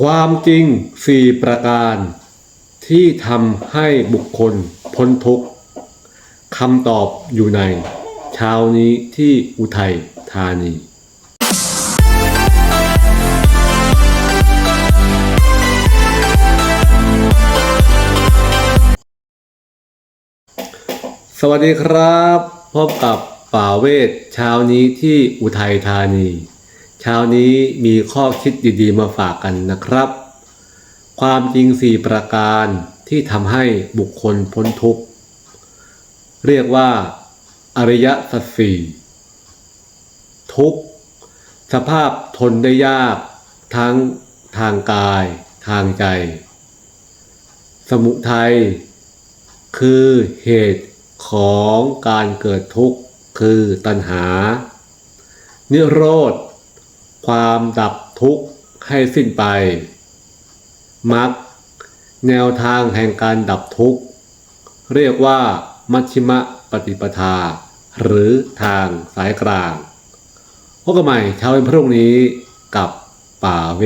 ความจริงสี่ประการ ที่ทำให้บุคคลพ้นทุกข์คำตอบอยู่ในเช้านี้ที่อุทัยธานีสวัสดีครับ พบกับป่าเวทเช้านี้ที่อุทัยธานี เช้านี้มีข้อคิดดีๆมาฝากกันนะครับ ความจริงสี่ประการที่ทำให้บุคคลพ้นทุกข์ เรียกว่า อริยสัจสี่ทุกข์ สภาพทนได้ยาก ทั้งทางกาย ทางใจ สมุทัยคือเหตุของการเกิดทุกข์ คือตัณหา นิโรธ ความดับทุกข์ให้สิ้นไปมรรคแนวทางแห่งการดับทุกข์ เรียกว่า มัชฌิมปฏิปทา หรือทางสายกลางพบกันใหม่เช้าวันพรุ่งนี้กับป่าเว